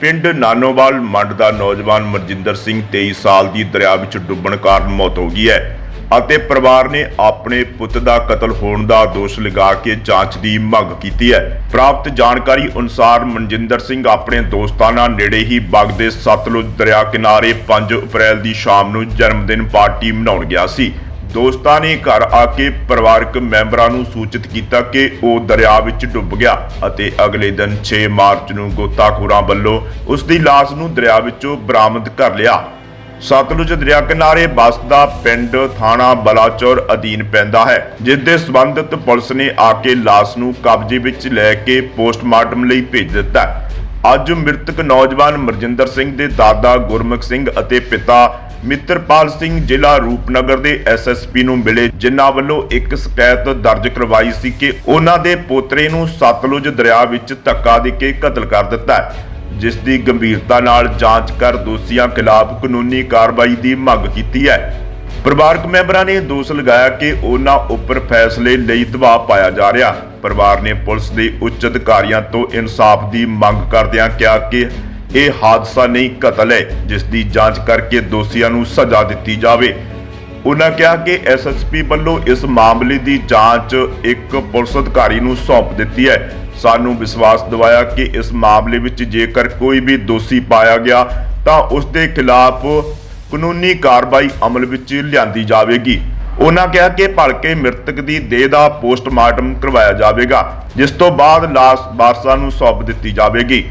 ਪਿੰਡ ਨਾਨੋਵਾਲ ਮੰਡ ਦਾ ਨੌਜਵਾਨ ਮਨਜਿੰਦਰ ਸਿੰਘ 23 ਸਾਲ ਦੀ ਦਰਿਆ ਵਿੱਚ ਡੁੱਬਣ ਕਾਰਨ ਮੌਤ ਹੋ ਗਈ ਹੈ ਅਤੇ ਪਰਿਵਾਰ ਨੇ ਆਪਣੇ ਪੁੱਤ ਦਾ ਕਤਲ ਹੋਣ ਦਾ ਦੋਸ਼ ਲਗਾ ਕੇ ਜਾਂਚ ਦੀ ਮੰਗ ਕੀਤੀ ਹੈ। ਪ੍ਰਾਪਤ ਜਾਣਕਾਰੀ ਅਨੁਸਾਰ ਮਨਜਿੰਦਰ ਸਿੰਘ ਆਪਣੇ ਦੋਸਤਾਂ ਨਾਲ ਨੇੜੇ ਹੀ ਬਗ ਦੇ ਸਤਲੁਜ ਦਰਿਆ ਕਿਨਾਰੇ 5 ਅਪ੍ਰੈਲ ਦੀ ਸ਼ਾਮ ਨੂੰ ਜਨਮ ਦਿਨ ਪਾਰਟੀ ਮਨਾਉਣ ਗਿਆ ਸੀ। ਦੋਸਤਾਂ ਨੇ ਘਰ ਆ ਕੇ ਪਰਿਵਾਰਕ ਮੈਂਬਰਾਂ ਨੂੰ ਸੂਚਿਤ ਕੀਤਾ ਕਿ ਉਹ ਦਰਿਆ ਵਿੱਚ ਡੁੱਬ ਗਿਆ ਅਤੇ ਅਗਲੇ ਦਿਨ 6 ਮਾਰਚ ਨੂੰ ਗੋਤਾਖੋਰਾਂ ਵੱਲੋਂ ਉਸ ਦੀ ਲਾਸ਼ ਨੂੰ ਦਰਿਆ ਵਿੱਚੋਂ ਬਰਾਮਦ ਕਰ ਲਿਆ। ਸਤਲੁਜ ਦਰਿਆ ਕਿਨਾਰੇ ਬਸਦਾ ਪਿੰਡ ਥਾਣਾ ਬਲਾਚੌਰ ਅਧੀਨ ਪੈਂਦਾ ਹੈ, ਜਿਸ ਦੇ ਸੰਬੰਧਿਤ ਪੁਲਿਸ ਨੇ ਆ ਕੇ ਲਾਸ਼ ਨੂੰ ਕਬਜ਼ੇ ਵਿੱਚ ਲੈ ਕੇ ਪੋਸਟਮਾਰਟਮ ਲਈ ਭੇਜ ਦਿੱਤਾ ਅੱਜ ਮ੍ਰਿਤਕ ਨੌਜਵਾਨ ਮਰਜਿੰਦਰ ਸਿੰਘ ਦੇ ਦਾਦਾ ਗੁਰਮੁਖ ਸਿੰਘ ਅਤੇ ਪਿਤਾ ਮਿੱਤਰਪਾਲ ਸਿੰਘ ਜ਼ਿਲ੍ਹਾ ਰੂਪਨਗਰ ਦੇ ਐਸਐਸਪੀ ਨੂੰ ਮਿਲੇ, ਜਿਨ੍ਹਾਂ ਵੱਲੋਂ ਇੱਕ ਸ਼ਿਕਾਇਤ ਦਰਜ ਕਰਵਾਈ ਸੀ ਕਿ ਉਹਨਾਂ ਦੇ ਪੋਤਰੇ ਨੂੰ ਸਤਲੁਜ ਦਰਿਆ ਵਿੱਚ ਧੱਕਾ ਦੇ ਕੇ ਕਤਲ ਕਰ ਦਿੱਤਾ ਹੈ, ਜਿਸ ਦੀ ਗੰਭੀਰਤਾ ਨਾਲ ਜਾਂਚ ਕਰ ਦੋਸ਼ੀਆਂ ਖਿਲਾਫ ਕਾਨੂੰਨੀ ਕਾਰਵਾਈ ਦੀ ਮੰਗ ਕੀਤੀ ਹੈ। ਪਰਿਵਾਰਕ ਮੈਂਬਰਾਂ ਨੇ ਦੋਸ਼ ਲਗਾਇਆ ਕਿ ਉਹਨਾਂ ਉੱਪਰ ਫੈਸਲੇ ਲਈ ਦਬਾਅ ਪਾਇਆ ਜਾ ਰਿਹਾ। ਪਰਿਵਾਰ ਨੇ ਪੁਲਿਸ ਦੇ ਉੱਚ ਅਧਿਕਾਰੀਆਂ ਤੋਂ ਇਨਸਾਫ ਦੀ ਮੰਗ ਕਰਦਿਆਂ ਕਿਹਾ ਕਿ ਇਹ ਹਾਦਸਾ ਨਹੀਂ ਕਤਲ ਹੈ, ਜਿਸ ਦੀ ਜਾਂਚ ਕਰਕੇ ਦੋਸ਼ੀਆਂ ਨੂੰ ਸਜ਼ਾ ਦਿੱਤੀ ਜਾਵੇ। ਉਹਨਾਂ ਕਿਹਾ ਕਿ ਐਸਐਸਪੀ ਵੱਲੋਂ ਇਸ ਮਾਮਲੇ ਦੀ ਜਾਂਚ ਇੱਕ ਪੁਲਿਸ ਅਧਿਕਾਰੀ ਨੂੰ ਸੌਂਪ ਦਿੱਤੀ ਹੈ। ਸਾਨੂੰ ਵਿਸ਼ਵਾਸ ਦਿਵਾਇਆ ਕਿ ਇਸ ਮਾਮਲੇ ਵਿੱਚ ਜੇਕਰ ਕੋਈ ਵੀ ਦੋਸ਼ੀ ਪਾਇਆ ਗਿਆ, ਤਾਂ ਉਸ ਦੇ ਖਿਲਾਫ ਕਾਨੂੰਨੀ ਕਾਰਵਾਈ ਅਮਲ ਵਿੱਚ ਲਿਆਂਦੀ ਜਾਵੇਗੀ। ਉਹਨਾਂ ਕਿਹਾ ਕਿ ਭਲਕੇ ਮ੍ਰਿਤਕ ਦੀ ਦੇਹ ਦਾ ਪੋਸਟਮਾਰਟਮ ਕਰਵਾਇਆ ਜਾਵੇਗਾ, ਜਿਸ ਤੋਂ ਬਾਅਦ ਲਾਸ਼ ਵਾਰਸਾਂ ਨੂੰ ਸੌਂਪ ਦਿੱਤੀ ਜਾਵੇਗੀ।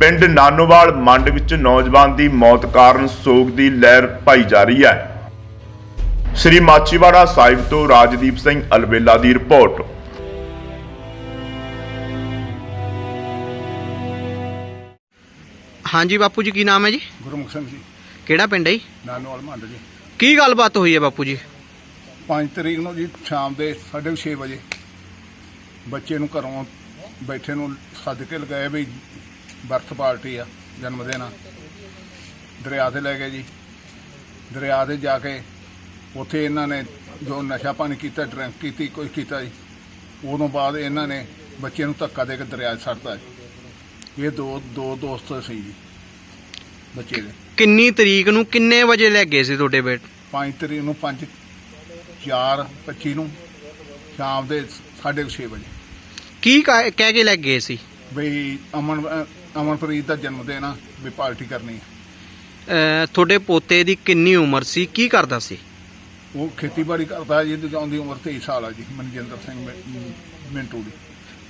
ਪਿੰਡ ਨਾਨੋਵਾਲ ਮੰਡ ਵਿੱਚ ਨੌਜਵਾਨ ਦੀ ਮੌਤ ਕਾਰਨ ਸੋਗ ਦੀ ਲਹਿਰ ਪਾਈ ਜਾ ਰਹੀ ਹੈ। ਸ੍ਰੀ ਮਾਚੀਵਾੜਾ ਸਾਹਿਬ ਤੋਂ ਰਾਜਦੀਪ ਸਿੰਘ ਅਲਵੇਲਾ ਦੀ ਰਿਪੋਰਟ। ਹਾਂਜੀ ਬਾਪੂ ਜੀ ਕੀ ਨਾਮ ਹੈ ਜੀ? ਗੁਰਮੁਖ ਸਿੰਘ ਜੀ। ਕਿਹੜਾ ਪਿੰਡ ਹੈ ਜੀ? ਨਾਨੋਵਾਲ ਮੰਡ ਜੀ। ਕੀ ਗੱਲਬਾਤ ਹੋਈ ਹੈ ਬਾਪੂ ਜੀ? 5 ਤਰੀਕ ਨੂੰ ਜੀ ਸ਼ਾਮ ਦੇ 6:30 ਵਜੇ ਬੱਚੇ ਨੂੰ ਘਰੋਂ ਬੈਠੇ ਨੂੰ ਸੱਦ ਕੇ ਲਗਾਏ ਵੀ ਬਰਥ ਪਾਰਟੀ ਆ ਜਨਮ ਦਿਨ ਆ। ਦਰਿਆ ਤੇ ਲੈ ਗਏ ਜੀ। ਦਰਿਆ ਤੇ ਜਾ ਕੇ ਉੱਥੇ ਇਹਨਾਂ ਨੇ ਜੋ ਨਸ਼ਾ ਪਾਣੀ ਕੀਤਾ ਡਰਿੰਕ ਕੀਤੀ ਕੁਝ ਕੀਤਾ ਜੀ ਉਦੋਂ ਬਾਅਦ ਇਹਨਾਂ ਨੇ ਬੱਚੇ ਨੂੰ ਧੱਕਾ ਦੇ ਕੇ ਦਰਿਆ 'ਚ ਜੀ। ਇਹ ਦੋ ਦੋ ਦੋਸਤ ਸੀ ਜੀ ਬੱਚੇ ਦੇ। ਕਿੰਨੀ ਤਰੀਕ ਨੂੰ ਕਿੰਨੇ ਵਜੇ ਲੈ ਗਏ ਸੀ ਤੁਹਾਡੇ ਬੇਟ? 5 ਤਰੀਕ ਨੂੰ 5 4 25 ਨੂੰ ਸ਼ਾਮ ਦੇ 6:30 ਵਜੇ। ਕੀ ਕਹਿ ਕੇ ਲੈ ਗਏ ਸੀ? ਬਈ ਅਮਨ ਅਮਨਪ੍ਰੀਤ ਦਾ ਜਨਮ ਦਿਨ ਆ ਵੀ ਪਾਰਟੀ ਕਰਨੀ ਆ। ਅਹ ਤੁਹਾਡੇ ਪੋਤੇ ਦੀ ਕਿੰਨੀ ਉਮਰ ਸੀ? ਕੀ ਕਰਦਾ ਸੀ? ਉਹ ਖੇਤੀਬਾੜੀ ਕਰਦਾ ਜੀ ਉਹਦੀ ਉਮਰ 23 ਸਾਲ ਆ ਜੀ ਮਨਜਿੰਦਰ ਸਿੰਘ ਮਿੰ- ਮਿੰਟੂ ਦੀ।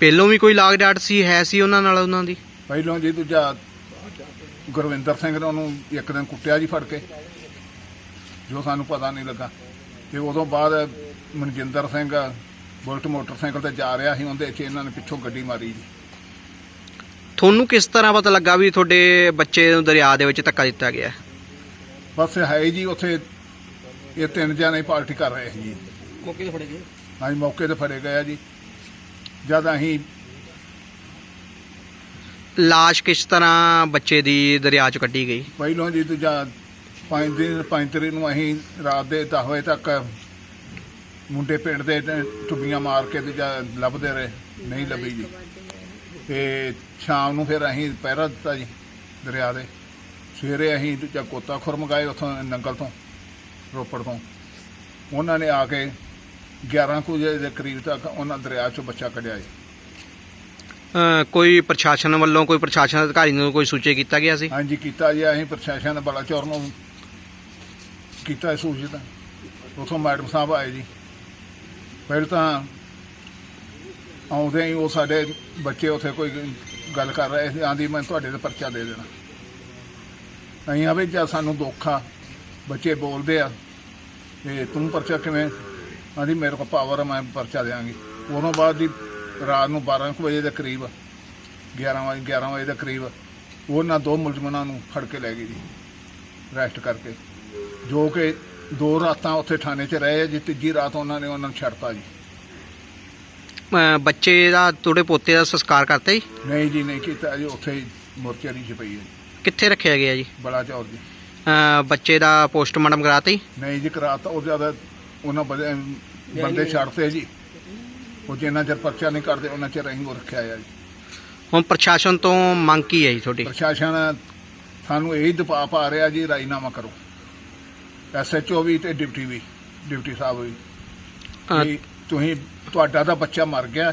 ਪਹਿਲੋਂ ਵੀ ਕੋਈ ਲਾਗ ਡਾਟ ਸੀ ਹੈ ਸੀ ਉਹਨਾਂ ਨਾਲ ਉਹਨਾਂ ਦੀ? ਪਹਿਲੋਂ ਜੀ ਦੂਜਾ ਗੁਰਵਿੰਦਰ ਸਿੰਘ ਨੇ ਉਹਨੂੰ ਇੱਕ ਦਿਨ ਕੁੱਟਿਆ ਜੀ ਫੜ ਕੇ ਜੋ ਸਾਨੂੰ ਪਤਾ ਨਹੀਂ ਲੱਗਾ। ਤੇ ਉਦੋਂ ਬਾਅਦ ਮਨਜਿੰਦਰ ਸਿੰਘ ਬੁਲਟ ਮੋਟਰਸਾਈਕਲ ਤੇ ਜਾ ਰਿਹਾ ਸੀ ਉਹਦੇ 'ਚ ਇਹਨਾਂ ਨੇ ਪਿੱਛੋਂ ਗੱਡੀ ਮਾਰੀ ਜੀ। ਤੁਹਾਨੂੰ ਕਿਸ ਤਰ੍ਹਾਂ ਪਤਾ ਲੱਗਾ ਵੀ ਤੁਹਾਡੇ ਬੱਚੇ ਨੂੰ ਦਰਿਆ ਦੇ ਵਿੱਚ ਧੱਕਾ ਦਿੱਤਾ ਗਿਆ? ਬਸ ਹੈ ਜੀ ਉੱਥੇ ਇਹ ਤਿੰਨ ਜਣੇ ਪਾਰਟੀ ਕਰ ਰਹੇ ਸੀ ਜੀ। ਮੌਕੇ ਤੇ ਫੜੇ ਗਏ? ਹਾਂਜੀ ਮੌਕੇ ਤੇ ਫੜੇ ਗਏ ਆ ਜੀ। ਜਦ ਅਸੀਂ ਲਾਸ਼ ਕਿਸ ਤਰ੍ਹਾਂ ਬੱਚੇ ਦੀ ਦਰਿਆ 'ਚ ਕੱਢੀ ਗਈ? ਪਹਿਲੋਂ ਜੀ ਦੂਜਾ ਪੰਜ ਦਿਨ ਪੰਜ ਤਰੀਕ ਨੂੰ ਅਸੀਂ ਰਾਤ ਦੇ 10 ਵਜੇ ਤੱਕ ਮੁੰਡੇ ਪਿੰਡ ਦੇ ਟੁੱਬੀਆਂ ਮਾਰ ਕੇ ਦੂਜਾ ਲੱਭਦੇ ਰਹੇ ਨਹੀਂ ਲੱਭੀ ਜੀ। ਤੇ ਸ਼ਾਮ ਨੂੰ ਫਿਰ ਅਸੀਂ ਪਹਿਰਾ ਦਿੱਤਾ ਜੀ ਦਰਿਆ ਦੇ। ਸਵੇਰੇ ਅਸੀਂ ਦੂਜਾ ਕੋਤਾ ਖੁਰ ਮੰਗਾਏ ਉੱਥੋਂ ਨੰਗਲ ਤੋਂ ਰੋਪੜ ਤੋਂ। ਉਹਨਾਂ ਨੇ ਆ ਕੇ 11 ਕੁ ਵਜੇ ਦੇ ਕਰੀਬ ਤੱਕ ਉਹਨਾਂ ਦਰਿਆ ਚੋਂ ਬੱਚਾ ਕੱਢਿਆ ਜੀ। ਅਹ ਕੋਈ ਪ੍ਰਸ਼ਾਸਨ ਵੱਲੋਂ ਕੋਈ ਪ੍ਰਸ਼ਾਸਨ ਅਧਿਕਾਰੀ ਨੂੰ ਕੋਈ ਸੂਚਿਤ ਕੀਤਾ ਗਿਆ ਸੀ? ਹਾਂਜੀ ਕੀਤਾ ਜੀ। ਅਸੀਂ ਪ੍ਰਸ਼ਾਸਨ ਬਲਾਚੌਰ ਨੂੰ ਕੀਤਾ ਇਹ ਸੂਚਿਤ। ਉਥੋਂ ਮੈਡਮ ਸਾਹਿਬ ਆਏ ਜੀ। ਪਹਿਲਾਂ ਤਾਂ ਆਉਂਦੇ ਹੀ ਉਹ ਸਾਡੇ ਬੱਚੇ ਉੱਥੇ ਕੋਈ ਗੱਲ ਕਰ ਰਹੇ ਸੀ, ਆਂਦੀ ਮੈਂ ਤੁਹਾਡੇ ਤੇ ਪਰਚਾ ਦੇ ਦੇਣਾ। ਅਸੀਂ ਆਵੇ ਜਾਂ ਸਾਨੂੰ ਦੁੱਖ ਆ, ਬੱਚੇ ਬੋਲਦੇ ਆ, ਤੇ ਤੂੰ ਪਰਚਾ ਕਿਵੇਂ? ਆਂਦੀ ਮੇਰੇ ਕੋਲ ਪਾਵਰ ਆ, ਮੈਂ ਪਰਚਾ ਦੇਵਾਂਗੀ ਉਦੋਂ ਬਾਅਦ ਦੀ ਰਾਤ ਨੂੰ 12 ਕੁ ਵਜੇ ਦੇ ਕਰੀਬ 11 ਵਜੇ 11 ਵਜੇ ਦੇ ਕਰੀਬ ਉਹਨਾਂ ਦੋ ਮੁਲਜ਼ਮਾਂ ਨੂੰ ਫੜ ਕੇ ਲੈ ਗਏ ਜੀ ਅਰੈਸਟ ਕਰਕੇ। ਜੋ ਕਿ ਦੋ ਰਾਤਾਂ ਉੱਥੇ ਥਾਣੇ 'ਚ ਰਹੇ ਆ, ਜੀ ਤੀਜੀ ਰਾਤ ਉਹਨਾਂ ਨੇ ਉਹਨਾਂ ਨੂੰ ਛੱਡਤਾ ਜੀ। ਬੱਚੇ ਦਾ ਤੁਹਾਡੇ ਪੋਤੇ ਦਾ ਸੰਸਕਾਰ ਕਰਤਾ ਜੀ? ਨਹੀਂ ਜੀ ਨਹੀਂ ਕੀਤਾ ਜੀ ਉੱਥੇ ਹੀ ਮੁਰਚਰੀ 'ਚ ਪਈ ਹੈ ਜੀ। ਕਿੱਥੇ ਰੱਖਿਆ ਗਿਆ ਜੀ? ਬੜਾ ਚੌਰ ਜੀ। ਅਹ ਬੱਚੇ ਦਾ ਪੋਸਟਮਾਰਟਮ ਕਰਾਤਾ ਜੀ? ਨਹੀਂ ਜੀ ਕਰਾਤਾ ਉਹ ਜ਼ਿਆਦਾ ਉਹਨਾਂ ਬੰਦੇ ਬੰਦੇ ਛੱਡਤੇ ਜੀ। ਉਹ ਜਿੰਨਾ ਚਿਰ ਪਰਚਾ ਨਹੀਂ ਕਰਦੇ ਉਹਨਾਂ ਚਿਰ ਅਸੀਂ ਉਹ ਰੱਖਿਆ ਆ ਜੀ। ਹੁਣ ਪ੍ਰਸ਼ਾਸਨ ਤੋਂ ਮੰਗ ਕੀ ਹੈ ਜੀ ਤੁਹਾਡੀ? ਪ੍ਰਸ਼ਾਸਨ ਸਾਨੂੰ ਇਹ ਦਬਾਅ ਪਾ ਰਿਹਾ ਜੀ ਰਾਜੀਨਾਮਾ ਕਰੋ। ਐਸਐਚਓ ਵੀ ਤੇ ਡਿਪਟੀ ਵੀ ਡਿਪਟੀ ਸਾਹਿਬ ਵੀ। ਅ, ਵੀ ਤੁਸੀਂ ਤੁਹਾਡਾ ਤਾਂ ਬੱਚਾ ਮਰ ਗਿਆ।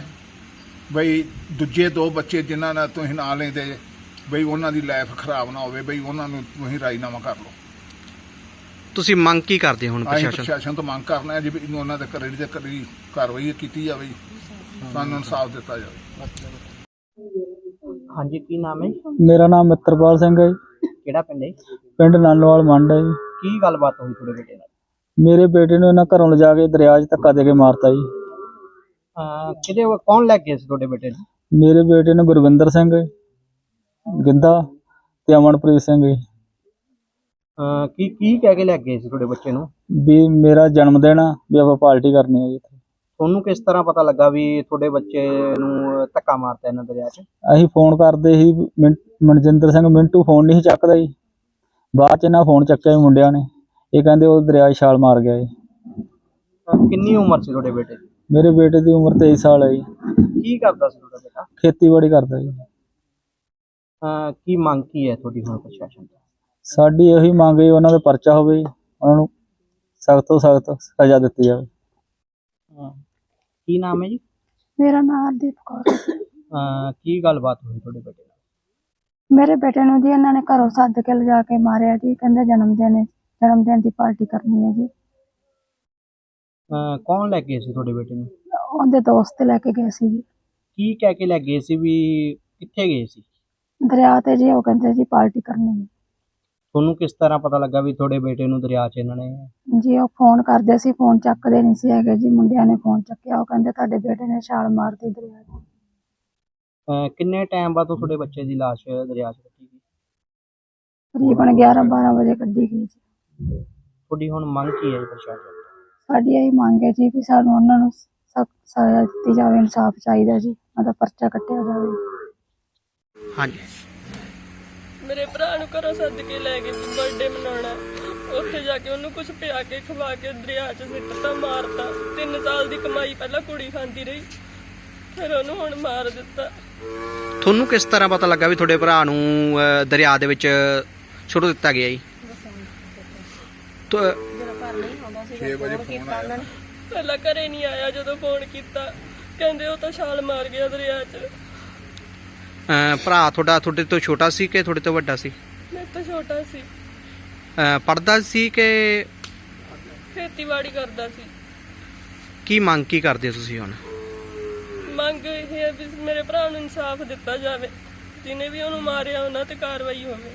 ਬਈ ਦੂਜੇ ਦੋ ਬੱਚੇ ਜਿਨ੍ਹਾਂ ਨਾਲ ਤੁਸੀਂ ਨਾਂ ਲੈਂਦੇ ਬਈ ਉਹਨਾਂ ਦੀ ਲਾਈਫ ਖਰਾਬ ਨਾ ਹੋਵੇ ਬਈ ਉਹਨਾਂ ਨੂੰ ਤੁਸੀਂ ਰਾਜੀਨਾਮਾ ਕਰ ਲਓ। ਤੁਸੀਂ ਮੰਗ ਕੀ ਕਰਦੇ ਹੋ ਹੁਣ ਅਸੀਂ ਪ੍ਰਸ਼ਾਸਨ? ਪ੍ਰਸ਼ਾਸਨ ਤੋਂ ਮੰਗ ਕਰਨਾ ਹੈ ਜੀ ਵੀ ਇਹਨੂੰ ਉਹਨਾਂ ਦੇ ਘਰੇ ਤੇ ਕਰੀ ਕਾਰਵਾਈ ਕੀਤੀ ਜਾਵੇ ਜੀ ਸਾਨੂੰ ਇਨਸਾਫ ਦਿੱਤਾ ਜਾਵੇ। ਹਾਂਜੀ ਕੀ ਨਾਮ ਹੈ? ਮੇਰਾ ਨਾਮ ਮਿੱਤਰਪਾਲ ਸਿੰਘ ਹੈ ਜੀ। ਕਿਹੜਾ ਪਿੰਡ ਹੈ? ਪਿੰਡ ਨਾਨੋਵਾਲ ਮੰਡ ਹੈ ਜੀ। ਕੀ ਗੱਲਬਾਤ ਹੋਈ ਤੁਹਾਡੇ ਬੇਟੇ ਨਾਲ? ਮੇਰੇ ਬੇਟੇ ਨੂੰ ਇਹਨਾਂ ਘਰੋਂ ਲਿਜਾ ਕੇ ਦਰਿਆ 'ਚ ਧੱਕਾ ਦੇ ਕੇ ਮਾਰਤਾ ਜੀ। ਅਹ ਕਿਹਦੇ ਵੱਲ- ਕੌਣ ਲੈ ਗਏ ਸੀ ਤੁਹਾਡੇ ਬੇਟੇ ਨੂੰ? ਮੇਰੇ ਬੇਟੇ ਨੂੰ ਗੁਰਵਿੰਦਰ ਸਿੰਘ ਗਿੱਧਾ ਤੇ ਅਮਨਪ੍ਰੀਤ ਸਿੰਘ ਜੀ। ਅਹ ਕੀ ਕੀ ਕਹਿ ਕੇ ਲੈ ਗਏ ਸੀ ਤੁਹਾਡੇ ਬੱਚੇ ਨੂੰ? ਵੀ ਮੇਰਾ ਜਨਮ ਦਿਨ ਆ ਵੀ ਆਪਾਂ ਪਾਰਟੀ ਕਰਨੀ ਹੈ ਜੀ ਇੱਥੇ। ਤੁਹਾਨੂੰ ਕਿਸ ਤਰ੍ਹਾਂ ਪਤਾ ਲੱਗਾ ਵੀ ਤੁਹਾਡੇ ਬੱਚੇ ਨੂੰ ਧੱਕਾ ਮਾਰਤਾ ਇਹਨਾਂ ਦਰਿਆ 'ਚ? ਅਸੀਂ ਫੋਨ ਕਰਦੇ ਸੀ ਮਨਜਿੰਦਰ ਸਿੰਘ ਮਿੰਟੂ ਫੋਨ ਨਹੀਂ ਸੀ ਚੱਕਦਾ ਜੀ। ਬਾਅਦ 'ਚ ਇਹਨਾਂ ਫੋਨ ਚੱਕਿਆ ਜੀ ਮੁੰਡਿਆਂ ਨੇ। ਇਹ ਕਹਿੰਦੇ ਉਹ ਦਰਿਆ 'ਚ ਛਾਲ ਮਾਰ ਗਿਆ ਜੀ। ਅਹ ਕਿੰਨੀ ਉਮਰ ਸੀ ਤੁਹਾਡੇ ਬੇਟੇ ਦੀ? ਮੇਰੇ ਬੇਟੇ ਦੀ ਉਮਰ 23 ਸਾਲ ਹੈ ਜੀ। ਕੀ ਕਰਦਾ ਸੀ ਤੁਹਾਡਾ ਬੇਟਾ? ਖੇਤੀਬਾੜੀ ਕਰਦਾ ਜੀ। ਅਹ ਕੀ ਮੰਗ ਕੀ ਹੈ ਤੁਹਾਡੀ ਹੁਣ ਪ੍ਰਸ਼ਾਸਨ ਤੋਂ? ਸਾਡੀ ਇਹੀ ਮੰਗ ਹੈ ਉਹਨਾਂ ਦਾ ਪਰਚਾ ਹੋਵੇ ਜੀ। ਉਹਨਾਂ ਨੂੰ ਸਖਤ ਤੋਂ ਸਖਤ ਸਜ਼ਾ ਦਿੱਤੀ ਜਾਵੇ। ਅਹ ਕੀ ਨਾਮ ਹੈ ਜੀ? ਮੇਰਾ ਨਾਮ ਹਰਦੀਪ ਕੌਰ ਹੈ। ਅਹ ਕੀ ਗੱਲਬਾਤ ਹੋਈ ਤੁਹਾਡੇ ਬੇਟੇ ਨਾਲ? ਮੇਰੇ ਬੇਟੇ ਨੂੰ ਜੀ ਇਹਨਾਂ ਨੇ ਘਰੋਂ ਸੱਦ ਕੇ ਲਿਜਾ ਕੇ ਮਾਰਿਆ ਜੀ ਕਹਿੰਦੇ ਜਨਮ ਦਿਨ ਹੈ। ਜਨਮ ਦਿਨ ਦੀ ਪਾਰਟੀ ਕਰਨੀ ਹੈ ਜੀ। ਅਹ ਕੌਣ ਲੈ ਕੇ ਗਏ ਸੀ ਤੁਹਾਡੇ ਬੇਟੇ ਨੂੰ? ਉਹਦੇ ਦੋਸਤ ਲੈ ਕੇ ਗਏ ਸੀ ਜੀ। ਕੀ ਕਹਿ ਕੇ ਲੈ ਗਏ ਸੀ ਵੀ ਕਿੱਥੇ ਗਏ ਸੀ? ਦਰਿਆ ਤੇ ਜੀ ਉਹ ਕਹਿੰਦੇ ਜੀ ਪਾਰਟੀ ਕਰਨੀ ਹੈ। ਤੁਹਾਨੂੰ ਕਿਸ ਤਰ੍ਹਾਂ ਪਤਾ ਲੱਗਾ ਵੀ ਤੁਹਾਡੇ ਬੇਟੇ ਨੂੰ ਦਰਿਆ 'ਚ ਇਹਨਾਂ ਨੇ? ਜੀ ਉਹ ਫੋਨ ਕਰਦੇ ਸੀ ਫੋਨ ਚੱਕਦੇ ਨਹੀਂ ਸੀ ਹੈਗੇ ਜੀ। ਮੁੰਡਿਆਂ ਨੇ ਫੋਨ ਚੱਕਿਆ ਉਹ ਕਹਿੰਦੇ ਤੁਹਾਡੇ ਬੇਟੇ ਨੇ ਛਾਲ ਮਾਰਤੀ ਦਰਿਆ 'ਚ। ਅਹ ਕਿੰਨੇ ਟਾਈਮ ਬਾਅਦ ਉਹ ਤੁਹਾਡੇ ਬੱਚੇ ਦੀ ਲਾਸ਼ ਦਰਿਆ 'ਚ ਕੱਢੀ ਗਈ? ਤਕਰੀਬਨ 11 12 ਵਜੇ ਕੱਢੀ ਗਈ ਜੀ। ਤੁਹਾਡੀ ਹੁਣ ਮੰਗ ਕੀ ਹੈ ਜੀ ਪ੍ਰਸ਼ਾਸਨ? ਸਾਡੀ ਇਹ ਮੰਗ ਹੈ ਜੀ ਵੀ ਸਾਨੂੰ ਉਹਨਾਂ ਨੂੰ ਸਖਤ ਸਜ਼ਾ ਦਿੱਤੀ ਜਾਵੇ ਇਨਸਾਫ ਚਾਹੀਦਾ ਜੀ ਉਹਦਾ ਪਰਚਾ ਕੱਟਿਆ ਜਾਵੇ। ਹਾਂਜੀ। ਮੇਰੇ ਭਰਾ ਨੂੰ ਘਰੋਂ ਸੱਦ ਕੇ ਲੈ ਗਏ ਸੀ ਬਰਥਡੇ ਮਨਾਉਣਾ ਉੱਥੇ ਜਾ ਕੇ ਉਹਨੂੰ ਕੁਝ ਪਿਆ ਕੇ ਖਵਾ ਕੇ ਦਰਿਆ 'ਚ ਸਿੱਟਤਾ ਮਾਰਤਾ। 3 ਸਾਲ ਦੀ ਕਮਾਈ ਪਹਿਲਾਂ ਕੁੜੀ ਖਾਂਦੀ ਰਹੀ ਫਿਰ ਉਹਨੂੰ ਹੁਣ ਮਾਰ ਦਿੱਤਾ। ਤੁਹਾਨੂੰ ਕਿਸ ਤਰ੍ਹਾਂ ਪਤਾ ਲੱਗਾ ਵੀ ਤੁਹਾਡੇ ਭਰਾ ਨੂੰ ਦਰਿਆ ਦੇ ਵਿੱਚ ਸੁੱਟ ਦਿੱਤਾ ਗਿਆ ਜੀ? ਤਾਂ 6 ਵਜੇ ਫੋਨ ਆਇਆ ਪਹਿਲਾਂ ਘਰੇ ਨਹੀਂ ਆਇਆ ਜਦੋਂ ਫੋਨ ਕੀਤਾ ਕਹਿੰਦੇ ਉਹ ਤਾਂ ਛਾਲ ਮਾਰ ਗਿਆ ਦਰਿਆ 'ਚ। ਅ, ਭਰਾ ਤੁਹਾਡਾ ਤੁਹਾਡੇ ਤੋਂ ਛੋਟਾ ਸੀ ਕਿ ਤੁਹਾਡੇ ਤੋਂ ਵੱਡਾ ਸੀ? ਮੈਂ ਤਾਂ ਛੋਟਾ ਸੀ। ਪੜਦਾ ਸੀ ਕਿ ਖੇਤੀਬਾੜੀ ਕਰਦਾ ਸੀ। ਕੀ ਮੰਗ ਕੀ ਕਰਦੇ ਹੋ ਤੁਸੀਂ ਹੁਣ? ਮੰਗ ਇਹ ਹੈ ਵੀ ਮੇਰੇ ਭਰਾ ਨੂੰ ਇਨਸਾਫ ਦਿੱਤਾ ਜਾਵੇ। ਜਿਹਨੇ ਵੀ ਉਹਨੂੰ ਮਾਰਿਆ ਉਹਨਾਂ ਤੇ ਕਾਰਵਾਈ ਹੋਵੇ।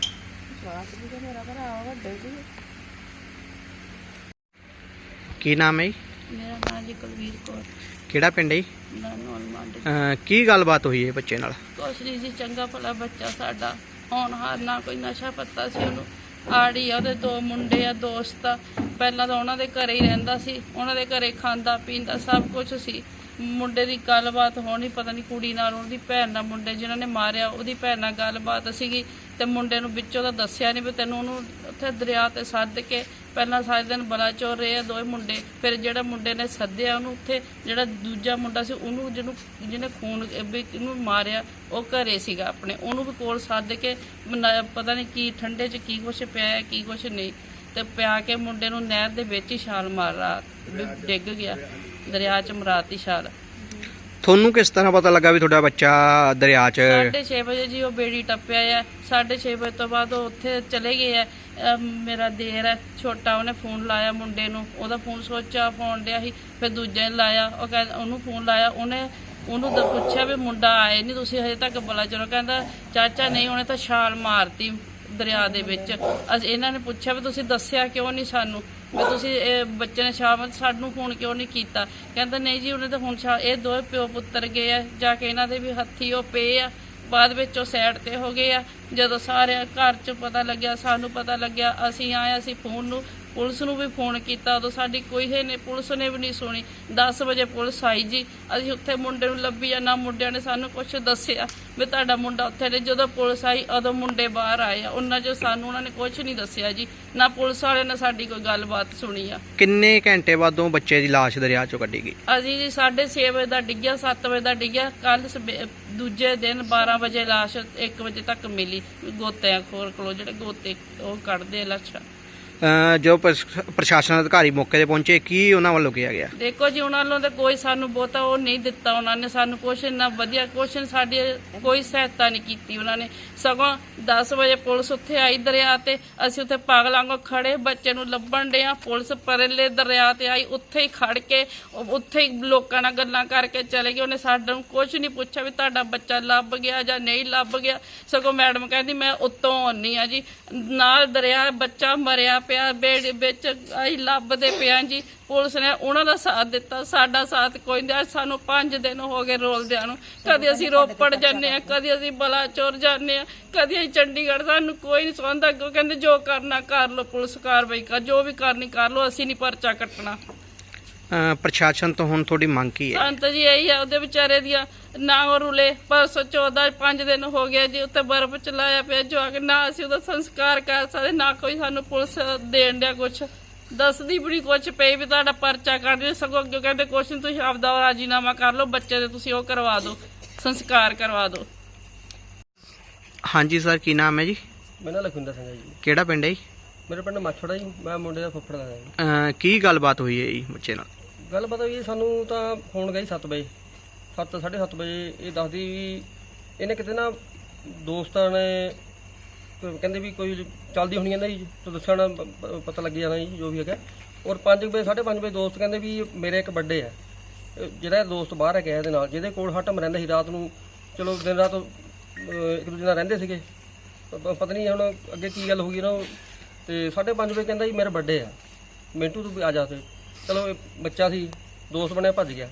ਕੀ ਨਾਮ ਹੈ ਜੀ? ਮੇਰਾ ਨਾਮ ਜੀ ਕੁਲਵੀਰ ਕੌਰ। ਕਿਹੜਾ ਪਿੰਡ ਹੈ ਜੀ? ਨਾਨੋਲ ਮੰਡ ਅ, ਕੀ ਗੱਲਬਾਤ ਹੋਈ ਹੈ ਬੱਚੇ ਨਾਲ? ਕੁਛ ਨਹੀਂ ਜੀ ਚੰਗਾ ਭਲਾ ਬੱਚਾ ਸਾਡਾ। ਹੋਣਹਾਰ ਨਾ ਕੋਈ ਨਸ਼ਾ ਪੱਤਾ ਸੀ ਉਹਨੂੰ। ਆੜੀ ਆ ਉਹਦੇ ਦੋ ਮੁੰਡੇ ਆ ਦੋਸਤ ਆ। ਪਹਿਲਾਂ ਤਾਂ ਉਹਨਾਂ ਦੇ ਘਰੇ ਹੀ ਰਹਿੰਦਾ ਸੀ। ਉਹਨਾਂ ਦੇ ਘਰੇ ਖਾਂਦਾ ਪੀਂਦਾ ਸਭ ਕੁਝ ਸੀ। ਮੁੰਡੇ ਦੀ ਗੱਲਬਾਤ ਹੋਣੀ ਪਤਾ ਨਹੀਂ ਕੁੜੀ ਨਾਲ ਉਹਦੀ ਭੈਣ ਨਾਲ ਮੁੰਡੇ ਜਿਨ੍ਹਾਂ ਨੇ ਮਾਰਿਆ ਉਹਦੀ ਭੈਣ ਨਾਲ ਗੱਲਬਾਤ ਸੀਗੀ। ਤੇ ਮੁੰਡੇ ਨੂੰ ਵਿੱਚੋਂ ਤਾਂ ਦੱਸਿਆ ਨਹੀਂ ਵੀ ਤੈਨੂੰ ਉਹਨੂੰ ਉੱਥੇ ਦਰਿਆ ਤੇ ਸੱਦ ਕੇ ਪਹਿਲਾਂ ਸਾਰੇ ਦਿਨ ਬਲਾ ਚੋਰ ਰਹੇ ਆ ਦੋਵੇਂ ਮੁੰਡੇ। ਫਿਰ ਜਿਹੜਾ ਮੁੰਡੇ ਨੇ ਸੱਦਿਆ ਉਹਨੂੰ ਉੱਥੇ ਜਿਹੜਾ ਦੂਜਾ ਮੁੰਡਾ ਸੀ ਉਹਨੂੰ ਜਿਹਨੂੰ ਜਿਹਨੇ ਖੂਨ ਵੀ ਇਹਨੂੰ ਮਾਰਿਆ ਉਹ ਘਰੇ ਸੀਗਾ ਆਪਣੇ। ਉਹਨੂੰ ਵੀ ਕੋਲ ਸੱਦ ਕੇ ਮਨਾ- ਪਤਾ ਨਹੀਂ ਕੀ ਠੰਡੇ 'ਚ ਕੀ ਕੁਛ ਪਿਆ ਹੈ, ਕੀ ਕੁਛ ਨਹੀਂ। ਤੇ ਪਿਆ ਕੇ ਮੁੰਡੇ ਨੂੰ ਨਹਿਰ ਦੇ ਵਿੱਚ ਹੀ ਛਾਲ ਮਾਰ ਰਾ ਵੀ ਡਿੱਗ ਗਿਆ। ਦਰਿਆ 'ਚ ਮਰਾਤੀ ਛਾਲ। ਤੁਹਾਨੂੰ ਕਿਸ ਤਰ੍ਹਾਂ ਪਤਾ ਲੱਗਾ ਵੀ ਤੁਹਾਡਾ ਬੱਚਾ ਦਰਿਆ 'ਚ ਸਾਢੇ ਛੇ ਵਜੇ ਜੀ ਉਹ ਬੇੜੀ ਟੱਪਿਆ ਆ। ਸਾਢੇ ਛੇ ਵਜੇ ਤੋਂ ਬਾਅਦ ਉਹ ਉੱਥੇ ਚਲੇ ਗਏ ਆ। ਮੇਰਾ ਦੇਰ ਹੈ, ਛੋਟਾ ਉਹਨੇ ਫੋਨ ਲਾਇਆ ਮੁੰਡੇ ਨੂੰ, ਉਹਦਾ ਫੋਨ ਸੁੱਚ ਆਫ ਡਿਆ ਸੀ, ਫਿਰ ਦੂਜੇ ਨੇ ਲਾਇਆ, ਉਹ ਕਹਿੰਦਾ, ਉਹਨੂੰ ਫੋਨ ਲਾਇਆ, ਉਹਨੇ ਉਹਨੂੰ ਤਾਂ ਪੁੱਛਿਆ ਵੀ ਮੁੰਡਾ ਆਏ ਨਹੀਂ ਤੁਸੀਂ ਹਜੇ ਤੱਕ ਬਲਾ ਚਲੋ ਕਹਿੰਦਾ, ਚਾਚਾ ਨਹੀਂ, ਉਹਨੇ ਤਾਂ ਛਾਲ ਮਾਰਤੀ ਦਰਿਆ ਦੇ ਵਿੱਚ। ਅਸੀਂ, ਇਹਨਾਂ ਨੇ ਪੁੱਛਿਆ ਵੀ ਤੁਸੀਂ ਦੱਸਿਆ ਕਿਉਂ ਨਹੀਂ ਸਾਨੂੰ? ਵੀ ਤੁਸੀਂ, ਇਹ ਬੱਚੇ ਨੇ ਸ਼ਾਮ ਸਾਨੂੰ ਫੋਨ ਕਿਉਂ ਨਹੀਂ ਕੀਤਾ? ਕਹਿੰਦਾ, ਨਹੀਂ ਜੀ, ਉਹਨੇ ਤਾਂ ਹੁਣ ਸ਼ਾ- ਇਹ ਦੋਵੇਂ ਪਿਓ ਪੁੱਤਰ ਗਏ ਆ, ਜਾ ਕੇ ਇਹਨਾਂ ਦੇ ਵੀ ਹੱਥੀ ਉਹ ਪਏ ਆ। ਬਾਅਦ ਵਿੱਚ ਉਹ ਸਾਈਡ ਤੇ ਹੋ ਗਏ ਆ। ਜਦੋਂ ਸਾਰਿਆਂ ਘਰ 'ਚ ਪਤਾ ਲੱਗਿਆ, ਸਾਨੂੰ ਪਤਾ ਲੱਗਿਆ, ਅਸੀਂ ਆਏ, ਅਸੀਂ ਫੋਨ ਨੂੰ ਪੁਲਿਸ ਨੂੰ ਵੀ ਫੋਨ ਕੀਤਾ ਉਦੋਂ ਸਾਡੀ ਕੋਈ ਹੈ ਨੇ ਪੁਲਿਸ ਨੇ ਵੀ ਨਹੀਂ ਸੁਣੀ। 10 ਵਜੇ ਪੁਲਿਸ ਆਈ ਜੀ। ਅਸੀਂ ਉੱਥੇ ਮੁੰਡੇ ਨੂੰ ਲੱਭੀ ਜਾਂ ਨਾ ਮੁੰਡਿਆਂ ਨੇ ਸਾਨੂੰ ਕੁਝ ਦੱਸਿਆ ਵੀ ਤੁਹਾਡਾ ਮੁੰਡਾ ਉੱਥੇ ਨੇ। ਜਦੋਂ ਪੁਲਿਸ ਆਈ ਉਦੋਂ ਮੁੰਡੇ ਬਾਹਰ ਆਏ ਆ। ਉਹਨਾਂ ਜੋ ਸਾਨੂੰ ਉਹਨਾਂ ਨੇ ਕੁਝ ਨਹੀਂ ਦੱਸਿਆ ਜੀ। ਨਾ ਪੁਲਿਸ ਵਾਲਿਆਂ ਨੇ ਸਾਡੀ ਕੋਈ ਗੱਲਬਾਤ ਸੁਣੀ ਆ। ਕਿੰਨੇ ਘੰਟੇ ਬਾਅਦੋਂ ਬੱਚੇ ਦੀ ਲਾਸ਼ ਦਰਿਆ ਚੋਂ ਕੱਢੀ ਗਈ? ਅਸੀਂ ਜੀ 6:30 ਵਜੇ ਦਾ ਡਿੱਗਿਆ 7 ਵਜੇ ਦਾ ਡਿੱਗਿਆ। ਕੱਲ ਦੂਜੇ ਦਿਨ 12 ਵਜੇ ਲਾਸ਼ 1 ਵਜੇ ਤੱਕ ਮਿਲੀ। ਗੋਤਿਆਂ ਖੋਰ ਕੋਲੋਂ ਜਿਹੜੇ ਗੋਤੇ ਉਹ ਕੱਢਦੇ ਆ ਲੱਛਾ ਅਹ ਜੋ ਪ੍ਰਸ਼ਾਸਨ ਅਧਿਕਾਰੀ ਮੌਕੇ ਤੇ ਪਹੁੰਚੇ, ਕੀ ਉਹਨਾਂ ਵੱਲੋਂ ਕਿਹਾ ਗਿਆ? ਦੇਖੋ ਜੀ, ਉਹਨਾਂ ਵੱਲੋਂ ਤੇ ਕੋਈ ਸਾਨੂੰ ਬਹੁਤਾ ਉਹ ਨਹੀਂ ਦਿੱਤਾ ਉਹਨਾਂ ਨੇ। ਸਾਨੂੰ ਕੁਛ ਇੰਨਾ ਵਧੀਆ, ਕੁਛ ਸਾਡੀ ਕੋਈ ਸਹਾਇਤਾ ਨਹੀਂ ਕੀਤੀ ਉਹਨਾਂ ਨੇ। ਸਗੋਂ 10 ਵਜੇ ਪੁਲਿਸ ਉੱਥੇ ਆਈ ਦਰਿਆ ਤੇ, ਅਸੀਂ ਉੱਥੇ ਪਾਗਲਾਂ ਵਾਂਗੂ ਖੜੇ ਬੱਚੇ ਨੂੰ ਲੱਭਣ ਡਿਆ ਪੁਲਿਸ ਪਰਲੇ ਦਰਿਆ ਤੇ ਆਈ, ਉੱਥੇ ਹੀ ਖੜ ਕੇ ਉੱਥੇ ਹੀ ਲੋਕਾਂ ਨਾਲ ਗੱਲਾਂ ਕਰਕੇ ਚਲੇ ਗਏ। ਉਹਨੇ ਸਾਡੇ ਨੂੰ ਕੁਝ ਨਹੀਂ ਪੁੱਛਿਆ ਵੀ ਤੁਹਾਡਾ ਬੱਚਾ ਲੱਭ ਗਿਆ ਜਾਂ ਨਹੀਂ ਲੱਭ ਗਿਆ। ਸਗੋਂ ਮੈਡਮ ਕਹਿੰਦੀ, ਮੈਂ ਉੱਤੋਂ ਆਉਣੀ ਆ ਜੀ। ਨਾਲ ਦਰਿਆ, ਬੱਚਾ ਮਰਿਆ ਪਿਆ, ਬੇੜ ਵਿੱਚ ਅਸੀਂ ਲੱਭਦੇ ਪਿਆ ਜੀ। ਪੁਲਿਸ ਨੇ ਉਹਨਾਂ ਦਾ ਸਾਥ ਦਿੱਤਾ। ਸਾਡਾ ਸਾਥ ਕੋਈ ਨਹੀਂ ਅੱਜ ਸਾਨੂੰ 5 ਦਿਨ ਹੋ ਗਏ ਰੋਲਦਿਆਂ ਨੂੰ। ਕਦੇ ਅਸੀਂ ਰੋਪੜ ਜਾਂਦੇ ਆ, ਕਦੇ ਅਸੀਂ ਬਲਾਚੌਰ ਜਾਂਦੇ ਆ। ਕਦੇ ਅਸੀਂ ਚੰਡੀਗੜ੍ਹ ਸਾਨੂੰ ਕੋਈ ਨਹੀਂ ਸੁਣਦਾ ਅੱਗੋਂ ਕਹਿੰਦੇ ਜੋ ਕਰਨਾ ਕਰ ਲਓ ਪੁਲਿਸ ਕਾਰਵਾਈ ਕਰ ਜੋ ਵੀ ਕਰਨੀ ਕਰ ਲਓ ਅਸੀਂ ਨਹੀਂ ਪਰਚਾ ਕੱਟਣਾ। ਅਹ ਪ੍ਰਸ਼ਾਸਨ ਤੋਂ ਹੁਣ ਤੁਹਾਡੀ ਮੰਗ ਕੀ ਹੈ? ਸੰਤ ਜੀ ਇਹੀ ਆ ਉਹਦੇ ਵਿਚਾਰੇ ਦੀਆਂ ਨਾ ਉਹ ਰੁਲੇ ਪਰਸੋਂ 14 5 ਦਿਨ ਹੋ ਗਏ ਜੀ ਉੱਤੇ ਬਰਫ਼ ਚਲਾਇਆ ਪਿਆ ਜੋ ਆ ਕੇ ਨਾ ਅਸੀਂ ਉਹਦਾ ਸੰਸਕਾਰ ਕਰ ਸਕਦੇ ਨਾ ਕੋਈ ਸਾਨੂੰ ਪੁਲਿਸ ਦੇਣ ਡਿਆ ਕੁਛ। ਦੱਸਦੀ ਨਹੀਂ ਕੁਛ ਪਈ ਵੀ ਤੁਹਾਡਾ ਪਰਚਾ ਕੱਢ ਦੇ ਸਗੋਂ ਅੱਗੇ ਕਹਿੰਦੇ ਕੁਛ ਨੀ ਤੁਸੀਂ ਆਪਦਾ ਰਾਜੀਨਾਮਾ ਕਰ ਲਓ ਬੱਚੇ ਦੇ ਤੁਸੀਂ ਉਹ ਕਰਵਾ ਦਿਓ ਸੰਸਕਾਰ ਕਰਵਾ ਦਿਓ। ਹਾਂਜੀ ਸਰ ਕੀ ਨਾਮ ਹੈ ਜੀ? ਮੇਰਾ ਨਾਂ ਲਖਵਿੰਦਰ ਸਿੰਘ ਹੈ ਜੀ। ਕਿਹੜਾ ਪਿੰਡ ਹੈ ਜੀ? ਮੇਰੇ ਪਿੰਡ ਮਾਛੜਾ ਜੀ ਮੈਂ ਮੁੰਡੇ ਦਾ ਫੁੱਫੜ ਦਾ ਜੀ। ਅਹ ਕੀ ਗੱਲਬਾਤ ਹੋਈ ਹੈ ਜੀ ਬੱਚੇ ਨਾਲ? ਗੱਲ ਪਤਾ ਵੀ ਸਾਨੂੰ ਤਾਂ ਫੋਨ ਗਿਆ 7 ਵਜੇ। 7 7:30 ਵਜੇ ਇਹ ਦੱਸਦੀ ਵੀ ਇਹਨੇ ਕਿਤੇ ਨਾ ਦੋਸਤਾਂ ਨੇ ਕਹਿੰਦੇ ਵੀ ਕੋਈ ਚੱਲਦੀ ਹੋਣੀ ਕਹਿੰਦਾ ਜੀ ਤਾਂ ਦੱਸਣਾ ਪ- ਪਤਾ ਲੱਗ ਜਾਣਾ ਜੀ ਜੋ ਵੀ ਹੈਗਾ। ਔਰ 5 ਵਜੇ 5:30 ਵਜੇ ਦੋਸਤ ਕਹਿੰਦੇ ਵੀ ਮੇਰੇ ਇੱਕ ਵੱਡੇ ਆ। ਅਹ ਜਿਹੜਾ ਦੋਸਤ ਬਾਹਰ ਹੈ ਗਿਆ ਇਹਦੇ ਨਾਲ ਜਿਹਦੇ ਕੋਲ ਹਟਮ ਰਹਿੰਦਾ ਸੀ ਰਾਤ ਨੂੰ ਚਲੋ ਦਿਨ ਰਾਤ ਇੱਕ ਦੂਜੇ ਨਾਲ ਰਹਿੰਦੇ ਸੀਗੇ। ਪ- ਪ- ਪਤਾ ਨਹੀਂ ਹੁਣ ਅੱਗੇ ਕੀ ਗੱਲ ਹੋ ਗਈ ਨਾ ਉਹ, ਤੇ 5:30 ਵਜੇ ਕਹਿੰਦਾ ਜੀ ਮੇਰਾ ਵੱਡੇ ਆ। ਮਿੰਟੂ ਤੂੰ ਵੀ ਆ ਜਾ ਤੇ ਚਲੋ ਇਹ ਬੱਚਾ ਸੀ, ਦੋਸਤ ਬਣਿਆ, ਭੱਜ ਗਿਆ।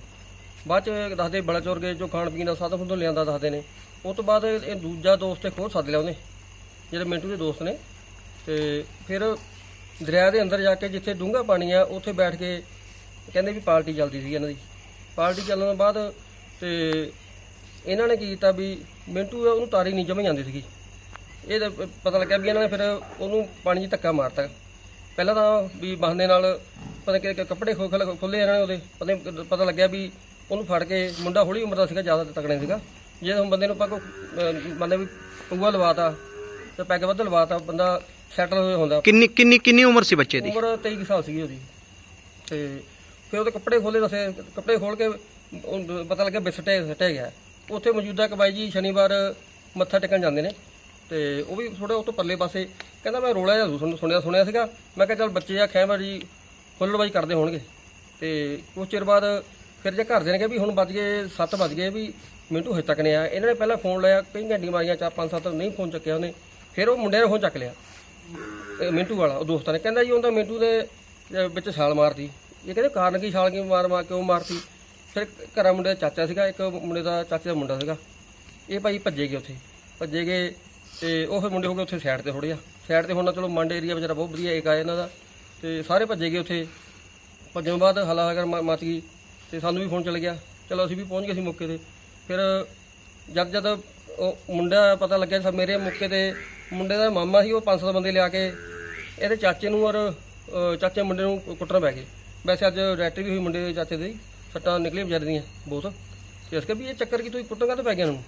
ਬਾਅਦ ਚ ਦੱਸਦੇ ਬੜਾ ਚੋਰ ਗਏ ਜੋ ਖਾਣ ਪੀਣ ਦਾ ਸਾਧਨ ਹੁੰਦੋਂ ਲਿਆਂਦਾ ਦੱਸਦੇ ਨੇ। ਉਸ ਤੋਂ ਬਾਅਦ ਇਹ ਇਹ ਦੂਜਾ ਦੋਸਤ ਇੱਕ ਹੋਰ ਸੱਦ ਲਿਆ ਉਹਨੇ, ਜਿਹੜੇ ਮਿੰਟੂ ਦੇ ਦੋਸਤ ਨੇ। ਤੇ ਫਿਰ ਦਰਿਆ ਦੇ ਅੰਦਰ ਜਾ ਕੇ ਜਿੱਥੇ ਡੂੰਘਾ ਪਾਣੀ ਆ, ਉੱਥੇ ਬੈਠ ਕੇ ਕਹਿੰਦੇ ਵੀ ਪਾਰਟੀ ਚੱਲਦੀ ਸੀ ਇਹਨਾਂ ਦੀ। ਪਾਰਟੀ ਚੱਲਣ ਤੋਂ ਬਾਅਦ ਤੇ ਇਹਨਾਂ ਨੇ ਕੀ ਕੀਤਾ ਵੀ ਮਿੰਟੂ ਉਹਨੂੰ ਤਾਰੀ ਨਹੀਂ ਜਮੇ ਜਾਂਦੀ ਸੀਗੀ। ਇਹ ਤਾਂ ਪ- ਪਤਾ ਲੱਗਿਆ ਵੀ ਇਹਨਾਂ ਨੇ ਫਿਰ ਉਹਨੂੰ ਪਾਣੀ 'ਚ ਧੱਕਾ ਮਾਰਤਾ। ਪਹਿਲਾਂ ਤਾਂ ਵੀ ਬਹਾਨੇ ਨਾਲ ਪਤਾ ਕਿ ਕੱਪੜੇ ਖੋਖਲ ਖੁੱਲੇ ਇਹਨਾਂ ਨੇ ਉਹਦੇ। ਪਤਾ ਨੀ ਪਤਾ ਲੱਗਿਆ ਵੀ ਉਹਨੂੰ ਫੜ ਕੇ ਮੁੰਡਾ ਹੌਲੀ ਉਮਰ ਦਾ ਸੀਗਾ ਜ਼ਿਆਦਾ ਤਕੜੇ ਸੀਗਾ। ਜੇ ਹੁਣ ਬੰਦੇ ਨੂੰ ਪੱਗ ਬੰਦੇ ਵੀ ਪੰਗੂਆ ਲਵਾਤਾ ਤੇ ਪੈਗ ਵੱਧ ਲਵਾਤਾ ਬੰਦਾ ਸੈਟਲ ਹੋਇਆ ਹੁੰਦਾ। ਕਿੰਨੀ ਕਿੰਨੀ ਕਿੰਨੀ ਉਮਰ ਸੀ ਬੱਚੇ ਦੀ? ਉਮਰ 23 ਕੁ ਸਾਲ ਸੀਗੀ ਉਹਦੀ। ਤੇ ਫਿਰ ਉਹਦੇ ਕੱਪੜੇ ਖੋਲੇ ਦੱਸੇ ਕੱਪੜੇ ਖੋਲ ਕੇ ਉਹ ਪਤਾ ਲੱਗਿਆ ਬਿਸਟੇ ਸਟੇ ਗਿਆ। ਉੱਥੇ ਮੌਜੂਦਾ ਇੱਕ ਬਾਈ ਜੀ ਸ਼ਨੀਵਾਰ ਮੱਥਾ ਟੇਕਣ ਜਾਂਦੇ ਨੇ ਤੇ ਉਹ ਵੀ ਥੋੜਾ ਉਹ ਤੋਂ ਪਰਲੇ ਪਾਸੇ। ਕਹਿੰਦਾ ਮੈਂ ਰੋਲਾ ਜਿਹਾ ਸੁਣ- ਸੁਣਿਆ ਸੁਣਿਆ ਸੀਗਾ। ਮੈਂ ਕਿਹਾ ਚੱਲ ਬੱਚੇ ਆ ਖੈਮਰ ਜੀ ਹੁੱਲੜਬਾਜੀ ਕਰਦੇ ਹੋਣਗੇ। ਤੇ ਕੁਝ ਚਿਰ ਬਾਅਦ ਫਿਰ ਜੇ ਘਰ ਦੇ ਨੇ ਕਿਹਾ ਵੀ ਹੁਣ ਵੱਜ ਗਏ 7 ਵੱਜ ਗਏ ਵੀ ਮਿੰਟੂ ਹਜੇ ਤੱਕ ਨਹੀਂ ਆਇਆ। ਇਹਨਾਂ ਨੇ ਪਹਿਲਾਂ ਫੋਨ ਲਾਇਆ, ਕਈ ਘੰਟੀਆਂ ਮਾਰੀਆਂ, ਚਾਰ, ਪੰਜ, ਸੱਤ ਨਹੀਂ ਫੋਨ ਚੱਕਿਆ ਉਹਨੇ। ਫਿਰ ਉਹ ਮੁੰਡੇ ਨੇ ਫੋਨ ਚੱਕ ਲਿਆ। ਮਿੰਟੂ ਵਾਲਾ, ਉਹ ਦੋਸਤਾਂ ਨੇ। ਕਹਿੰਦਾ ਜੀ ਉਹਦਾ ਮਿੰਟੂ ਦੇ ਵਿੱਚ ਛਾਲ ਮਾਰਤੀ। ਇਹ ਕਹਿੰਦੇ ਕਾਰਨ ਕੀ ਛਾਲ ਕਿਉਂ ਮਾਰ ਮਾਰ ਕਿਉਂ ਮਾਰਤੀ? ਫਿਰ ਘਰਾਂ ਮੁੰਡੇ ਦਾ ਚਾਚਾ ਸੀਗਾ, ਇੱਕ ਮੁੰਡੇ ਦਾ ਚਾਚੇ ਦਾ ਮੁੰਡਾ ਸੀਗਾ। ਇਹ ਭਾਈ ਭੱਜੇ ਗਏ ਉੱਥੇ। ਭੱਜੇ ਗਏ ਤੇ ਉਹ ਫਿਰ ਮੁੰਡੇ ਹੋ ਗਏ ਉੱਥੇ ਸਾਈਡ ਤੇ ਥੋੜ੍ਹੇ ਜਿਹਾ। ਸਾਈਡ ਤੇ ਹੁਣ ਚਲੋ ਮੰਡ ਏਰੀਆ ਵਿਚਾਰਾ ਬਹੁਤ ਵਧੀਆ ਇੱਕ ਆਇਆ ਇਹਨਾਂ ਦਾ। ਤੇ ਸਾਰੇ ਭੱਜੇ ਗਏ ਉੱਥੇ। ਭੱਜਣ ਤੋਂ ਬਾਅਦ ਹਲਾਕਰ ਮਚ ਗਈ ਤੇ ਸਾਨੂੰ ਵੀ ਫੋਨ ਚੱਲ ਗਿਆ। ਚਲੋ ਅਸੀਂ ਵੀ ਪਹੁੰਚ ਗਏ ਸੀ ਮੌਕੇ ਤੇ। ਫਿਰ ਜਦ ਜਦ ਉਹ ਮੁੰਡਾ ਪਤਾ ਲੱਗਿਆ ਸਭ ਮੇਰੇ ਮੌਕੇ ਤੇ ਮੁੰਡੇ ਦਾ ਮਾਮਾ ਸੀ, ਉਹ 500 ਬੰਦੇ ਲਿਆ ਕੇ ਇਹਦੇ ਚਾਚੇ ਨੂੰ ਔਰ ਚਾਚੇ ਮੁੰਡੇ ਨੂੰ ਕੁੱਟਣ ਪੈ ਗਏ। ਵੈਸੇ ਅੱਜ ਰੈਟਰੀ ਵੀ ਹੋਈ ਮੁੰਡੇ ਦੇ ਚਾਚੇ ਦੀ। ਸੱਟਾਂ ਨਿਕਲੀਆਂ ਵਿਚਾਰੇ ਦੀਆਂ ਬਹੁਤ। ਤੇ ਇਸ ਕੇ ਵੀ ਇਹ ਚੱਕਰ ਕੀ ਤੁਸੀਂ ਕੁੱਟਣ ਕਾਹਤੇ ਪੈ ਗਿਆ ਨੂੰ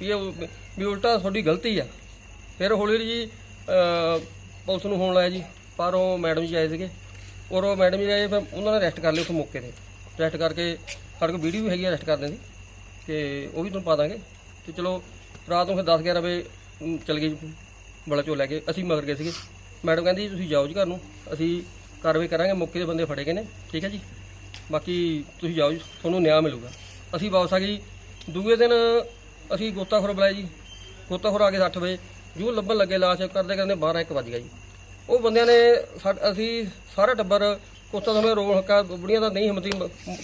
ਵੀ ਇਹ ਵੀ ਉਲਟਾ ਤੁਹਾਡੀ ਗਲਤੀ ਆ। ਫਿਰ ਹੌਲੀ ਹੌਲੀ ਜੀ ਅ, ਪੁਲਿਸ ਨੂੰ ਫੋਨ ਲਾਇਆ ਜੀ ਪਰ ਉਹ ਮੈਡਮ ਜੀ ਆਏ ਸੀਗੇ। ਔਰ ਉਹ ਮੈਡਮ ਜੀ ਆਏ ਫਿਰ ਉਹਨਾਂ ਨੇ ਰੈਸਟ ਕਰ ਲਿਆ ਉਸ ਮੌਕੇ ਤੇ। ਰੈਸਟ ਕਰਕੇ ਸਾਡੇ ਕੋਲ ਵੀਡੀਓ ਵੀ ਹੈਗੀ ਆ ਰੈਸਟ ਕਰਨ ਦੀ। ਤੇ ਉਹ ਵੀ ਤੁਹਾਨੂੰ ਪਾ ਦਾਂਗੇ। ਤੇ ਚਲੋ ਰਾਤ ਨੂੰ ਫਿਰ 10 11 ਵਜੇ ਅਮ, ਚਲ ਗਏ ਬੜਾ ਚੋ ਲੈ ਕੇ। ਅਸੀਂ ਮਗਰ ਗਏ ਸੀਗੇ। ਮੈਡਮ ਕਹਿੰਦੀ ਤੁਸੀਂ ਜਾਓ ਜੀ ਘਰ ਨੂੰ। ਅਸੀਂ ਕਾਰਵਾਈ ਕਰਾਂਗੇ ਮੌਕੇ ਦੇ ਬੰਦੇ ਫੜੇ ਗਏ ਨੇ। ਠੀਕ ਹੈ ਜੀ? ਬਾਕੀ ਤੁਸੀਂ ਜਾਓ ਜੀ, ਤੁਹਾਨੂੰ ਨਿਆਂ ਮਿਲੂਗਾ। ਅਸੀਂ ਵਾਪਸ ਆ ਗਏ ਜੀ। ਦੂਏ ਦਿਨ ਅਸੀਂ ਗੋਤਾਖੋਰ ਬੁਲਾਇਆ ਜੀ। ਗੋਤਾਖੋਰ ਆ ਕੇ 8 ਵਜੇ, ਜੂ ਲੱਭਣ ਲੱਗੇ, ਲਾਸ਼ ਕਰਦੇ ਕਰਦੇ 12 1 ਵੱਜ ਗਿਆ ਜੀ। ਉਹ ਬੰਦਿਆਂ ਨੇ ਸਾ- ਅਸੀਂ ਸਾਰਾ ਟੱਬਰ ਕੋਤਾ ਸਮੇਂ ਰੋਣ ਹੱਕਾ, ਬੁੜੀਆਂ ਦਾ ਨਹੀਂ ਹਿੰਮਤੀ,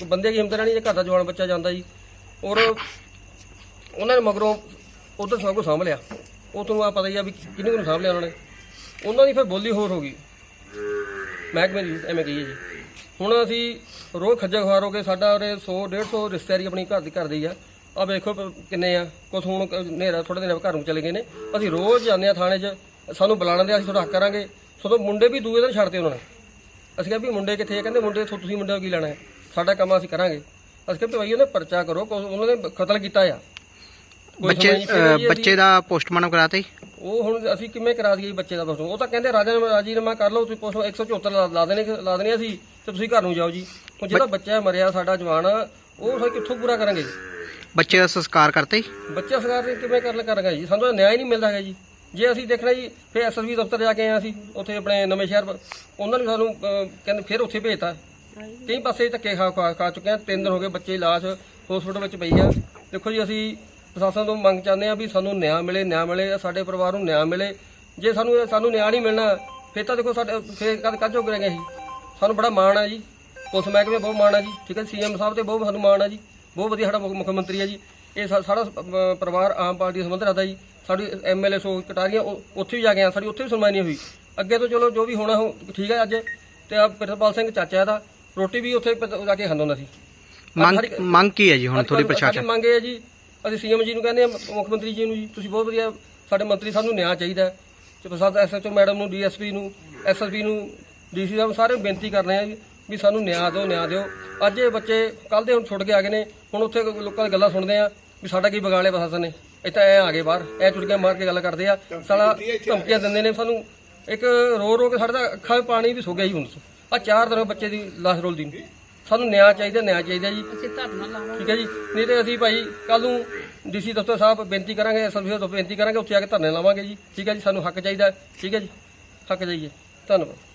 ਬੰਦੇ ਦੀ ਹਿੰਮਤ ਰਹਿਣੀ ਜੇ ਘਰ ਦਾ ਜਵਾਨ ਬੱਚਾ ਜਾਂਦਾ ਜੀ। ਔਰ ਉਹਨਾਂ ਨੇ ਮਗਰੋਂ ਉਧਰ ਸਭ ਕੁਝ ਸਾਂਭ ਲਿਆ। ਉਹ ਤੁਹਾਨੂੰ ਆ ਪਤਾ ਹੀ ਆ ਵੀ ਕਿਹਨੂੰ ਨੂੰ ਸਾਂਭ ਲਿਆ ਉਹਨਾਂ ਨੇ। ਉਹਨਾਂ ਦੀ ਫਿਰ ਬੋਲੀ ਹੋਰ ਹੋ ਗਈ। ਮਹਿਕਮੇ ਦੀ, ਐਵੇਂ ਕਹੀਏ ਜੀ। ਹੁਣ ਅਸੀਂ ਰੋਜ਼ ਖੱਜਲ ਖਵਾਰ ਹੋ ਕੇ ਸਾਡਾ ਉਰੇ 100 150 ਰਿਸ਼ਤੇਦਾਰੀ ਆਪਣੀ ਘਰ ਦੀ ਘਰ ਦੀ ਆ। ਆ ਵੇਖੋ ਪ- ਕਿੰਨੇ ਆ। ਕੁਛ ਹੁਣ ਹਨੇਰਾ ਥੋੜੇ ਦਿਨ ਘਰ ਨੂੰ ਚਲੇ ਗਏ ਨੇ। ਅਸੀਂ ਰੋਜ਼ ਜਾਂਦੇ ਆ ਥਾਣੇ 'ਚ। ਸਾਨੂੰ ਬੁਲਾਉਣ ਦੇ ਅਸੀਂ ਤੁਹਾਡਾ ਹੱਕ ਕਰਾਂਗੇ। ਸੋ ਮੁੰਡੇ ਵੀ ਦੂਏ ਦਿਨ ਛੱਡਦੇ ਉਹਨਾਂ ਨੇ। ਅਸੀਂ ਕਿਹਾ ਵੀ ਮੁੰਡੇ ਕਿੱਥੇ ਆ? ਕਹਿੰਦੇ ਮੁੰਡੇ ਥੋ- ਤੁਸੀਂ ਮੁੰਡੇ ਨੂੰ ਕੀ ਲੈਣਾ ਹੈ? ਸਾਡਾ ਕੰਮ ਅਸੀਂ ਕਰਾਂਗੇ। ਅਸੀਂ ਕਿਹਾ ਵੀ ਭਾਈ ਉਹਨੇ ਪਰਚਾ ਕਰੋ। ਕੁਛ ਉਹਨਾਂ ਨੇ ਕਤਲ ਕੀਤਾ ਆ। ਕੋਈ ਬੱਚੇ ਨਹੀਂ ਅ, ਜੀ, ਬੱਚੇ ਦਾ ਪੋਸਟਮਾਰਟਮ ਕਰਾਤੇ ਉਹ ਹੁਣ ਅਸੀਂ ਕਿਵੇਂ ਕਰਾ ਦਈਏ ਜੀ ਬੱਚੇ ਦਾ ਪੋਸਟ ਉਹ ਤਾਂ ਕਹਿੰਦੇ ਰਾਜਾ ਰਾਜੀਨਾਮਾ ਕਰ ਲਓ ਤੁਸੀਂ ਪੋਸਟ 174 ਲਾ- ਲਾ ਦੇਣੇ ਲਾ ਦੇਣੇ ਅਸੀਂ ਤੇ ਤੁਸੀਂ ਘਰ ਨੂੰ ਜਾਓ ਜੀ। ਹੁਣ ਜਿਹੜਾ ਬੱਚਾ ਮਰਿਆ ਸਾਡਾ ਜਵਾਨ ਉਹ ਅਸੀਂ ਕਿੱਥੋਂ ਪੂਰਾ ਕਰਾਂਗੇ ਜੀ? ਬੱਚੇ ਦਾ ਸੰਸਕਾਰ ਕਰਤੇ ਬੱਚਾ ਸਰਕਾਰ ਨੇ ਕਿਵੇਂ ਕਰ ਕਰਾਂਗਾ ਜੀ? ਸਾਨੂੰ ਤਾਂ ਨਿਆਂ ਹੀ ਨਹੀਂ ਮਿਲਦਾ ਹੈਗਾ ਜੀ। ਜੇ ਅਸੀਂ ਦੇਖਣਾ ਜੀ ਫਿਰ ਐਸਐਸਬੀ ਦਫ਼ਤਰ ਜਾ ਕੇ ਆਏ ਅਸੀਂ ਉੱਥੇ ਆਪਣੇ ਨਵੇਂ ਸ਼ਹਿਰ ਉਹਨਾਂ ਨੇ ਸਾਨੂੰ ਅਹ, ਕਹਿੰਦੇ ਫਿਰ ਉੱਥੇ ਭੇਜਤਾ। ਕਈ ਪਾਸੇ ਧੱਕੇ ਖਾ ਖਾ ਖਾ ਚੁੱਕੇ ਆ ਤਿੰਨ ਦਿਨ ਹੋ ਗਏ ਬੱਚੇ ਲਾਸ਼ ਹਸਪੀਟਲ ਵਿੱਚ ਪਈ ਆ। ਦੇਖੋ ਜੀ ਅਸੀਂ ਪ੍ਰਸ਼ਾਸਨ ਤੋਂ ਮੰਗ ਚਾਹੁੰਦੇ ਆ ਵੀ ਸਾਨੂੰ ਨਿਆਂ ਮਿਲੇ ਨਿਆਂ ਮਿਲੇ ਸਾਡੇ ਪਰਿਵਾਰ ਨੂੰ ਨਿਆਂ ਮਿਲੇ। ਜੇ ਸਾਨੂੰ ਸਾਨੂੰ ਨਿਆਂ ਨਹੀਂ ਮਿਲਣਾ ਫਿਰ ਤਾਂ ਦੇਖੋ ਸਾਡੇ ਫਿਰ ਕਦ ਕੱਜ ਗਏ ਅਸੀਂ? ਸਾਨੂੰ ਬੜਾ ਮਾਣ ਆ ਜੀ। ਪੁਲਿਸ ਮਹਿਕਮੇ ਬਹੁਤ ਮਾਣ ਆ ਜੀ ਠੀਕ ਹੈ ਸੀਐਮ ਸਾਹਿਬ ਤੇ ਬਹੁਤ ਸਾਨੂੰ ਮਾਣ ਆ ਜੀ ਬਹੁਤ ਵਧੀਆ ਸਾਡਾ ਮੁੱਖ ਮੰਤਰੀ ਆ ਜੀ ਇਹ ਸਾ- ਸਾਰਾ ਅਹ, ਪਰਿਵਾਰ ਆਮ ਪਾਰਟੀ ਦਾ ਸੰਬੰਧ ਰੱਖਦਾ ਜੀ ਸਾਡੀ ਐਮਐਲਏ ਸੋ ਕਟਾਰੀਆਂ ਉੱਥੇ ਵੀ ਜਾ ਕੇ ਆ ਸਾਡੀ ਉੱਥੇ ਵੀ ਸੁਣਵਾਈ ਨਹੀਂ ਹੋਈ ਅੱਗੇ ਤੋਂ ਚਲੋ ਜੋ ਵੀ ਹੋਣਾ ਹੋ ਠੀਕ ਹੈ ਅੱਜ ਤੇ ਆ ਪ੍ਰਿਤਪਾਲ ਸਿੰਘ ਚਾਚਾ ਇਹਦਾ ਰੋਟੀ ਵੀ ਉੱਥੇ ਜਾ ਕੇ ਖਾਂਦਾ ਹੁੰਦਾ ਸੀ। ਮੰਗ ਸਾਡੀ- ਮੰਗ ਕੀ ਹੈ ਜੀ ਹੁਣ ਸਾਡੀ ਪ੍ਰਸ਼ਾਸਨ? ਮੰਗ ਹੈ ਜੀ ਅਸੀਂ ਸੀਐਮ ਜੀ ਨੂੰ ਕਹਿੰਦੇ ਆ ਮੁੱਖ ਮੰਤਰੀ ਜੀ ਨੂੰ ਜੀ ਤੁਸੀਂ ਬਹੁਤ ਵਧੀਆ ਸਾਡੇ ਮੰਤਰੀ ਸਾਨੂੰ ਨਿਆਂ ਚਾਹੀਦਾ ਹੈ ਤੇ ਪ੍ਰਸਾਦ ਐਸਐਚਓ ਮੈਡਮ ਨੂੰ ਡੀਐਸਪੀ ਨੂੰ ਐਸਐਸਪੀ ਨੂੰ ਡੀਸੀ ਸਾਹਿਬ ਸਾਰੇ ਬੇਨਤੀ ਕਰ ਰਹੇ ਆ ਜੀ ਵੀ ਸਾਨੂੰ ਨਿਆਂ ਦਿਓ ਨਿਆਂ ਦਿਓ। ਅੱਜ ਇਹ ਬੱਚੇ ਕੱਲ ਦੇ ਹੁਣ ਛੁੱਟ ਕੇ ਆ ਗਏ ਨੇ ਹੁਣ ਉੱਥੇ ਲੋਕਾਂ ਦੀ ਗੱਲਾਂ ਸੁਣਦੇ ਆ ਵੀ ਸਾਡਾ ਕੀ ਵਿਗਾੜਿਆ ਪ੍ਰਸ਼ਾਸਨ ਨੇ। ਇੱਥੇ ਐ ਆ ਗਏ ਬਾਹਰ ਐ ਚੁਟਕੀਆਂ ਮਾਰ ਕੇ ਗੱਲ ਕਰਦੇ ਆ। ਸਾਲਾ ਧਮਕੀਆਂ ਦਿੰਦੇ ਨੇ ਸਾਨੂੰ। ਇੱਕ ਰੋ ਰੋ ਕੇ ਸਾਡੇ ਤਾਂ ਅੱਖਾਂ 'ਚ ਪਾਣੀ ਵੀ ਸੁੱਕ ਗਿਆ ਜੀ ਹੁਣ। ਆ ਚਾਰ ਦਿਨ ਬੱਚੇ ਦੀ ਲਾਸ਼ ਰੋਲਦੀ ਨੂੰ ਸਾਨੂੰ ਨਿਆਂ ਚਾਹੀਦਾ ਨਿਆਂ ਚਾਹੀਦਾ ਜੀ। ਅਸੀਂ ਧਰਨਾ ਲਾਵਾਂਗੇ। ਠੀਕ ਹੈ ਜੀ। ਨਹੀਂ ਤੇ ਅਸੀਂ ਭਾਈ ਕੱਲ ਨੂੰ ਡੀਸੀ ਦਫ਼ਤਰ ਸਾਹਿਬ ਬੇਨਤੀ ਕਰਾਂਗੇ ਐਸਐਸਪੀ ਤੋਂ ਬੇਨਤੀ ਕਰਾਂਗੇ ਉੱਥੇ ਆ ਕੇ ਧਰਨੇ ਲਾਵਾਂਗੇ ਜੀ। ਠੀਕ ਹੈ ਜੀ ਸਾਨੂੰ ਹੱਕ ਚਾਹੀਦਾ। ਠੀਕ ਹੈ ਜੀ। ਹੱਕ ਚਾਹੀਏ। ਧੰਨਵਾਦ।